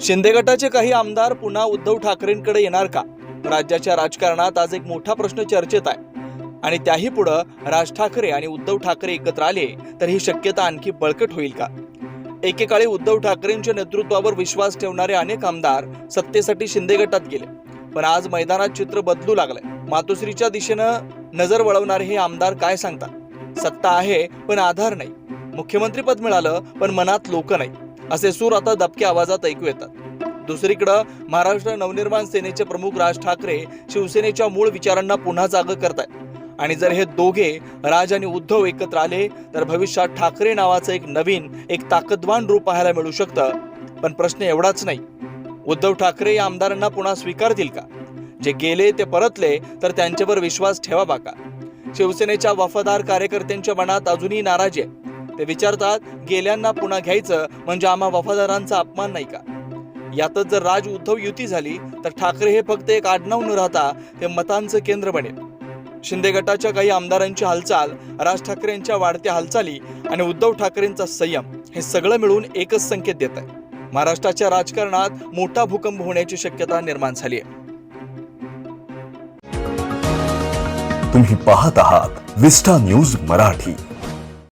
शिंदे गटाचे काही आमदार पुन्हा उद्धव ठाकरेंकडे येणार का? राज्याच्या राजकारणात आज एक मोठा प्रश्न चर्चेत आहे. आणि त्याही पुढं राज ठाकरे आणि उद्धव ठाकरे एकत्र आले तर ही शक्यता आणखी बळकट होईल का? एकेकाळी उद्धव ठाकरेंच्या नेतृत्वावर विश्वास ठेवणारे अनेक आमदार सत्तेसाठी शिंदे गटात गेले. पण आज मैदानात चित्र बदलू लागलंय. मातोश्रीच्या दिशेनं नजर वळवणारे हे आमदार काय सांगतात? सत्ता आहे पण आधार नाही. मुख्यमंत्रीपद मिळालं पण मनात लोक नाही. असे सूर आता दबक्या आवाजात ऐकू येतात. दुसरीकडं महाराष्ट्र नवनिर्माण सेनेचे प्रमुख राज ठाकरे शिवसेनेच्या मूळ विचारांना पुन्हा जाग करतायत. आणि जर हे दोघे राज आणि उद्धव एकत्र आले तर भविष्यात ठाकरे नावाचं एक नवीन एक ताकदवान रूप पाहायला मिळू शकतं. पण प्रश्न एवढाच नाही. उद्धव ठाकरे या आमदारांना पुन्हा स्वीकारतील का? जे गेले ते परतले तर त्यांच्यावर विश्वास ठेवा का शिवसेनेच्या वफादार कार्यकर्त्यांच्या मनात अजूनही नाराजी आहे. ते विचारतात गेल्यांना पुन्हा घ्यायचं म्हणजे आम्हा वफादारांचा अपमान नाही का? यातच जर राज उद्धव युती झाली तर ठाकरे हे फक्त एक आडनाव न राहता ते मतांचं केंद्र बनेल. शिंदे गटाच्या काही आमदारांची हालचाल राज ठाकरेंच्या वाढत्या हालचाली आणि उद्धव ठाकरेंचा संयम हे सगळं मिळून एकच संकेत देत आहे. महाराष्ट्राच्या राजकारणात मोठा भूकंप होण्याची शक्यता निर्माण झाली आहे. तुम्ही पाहत आहात विस्टा न्यूज मराठी.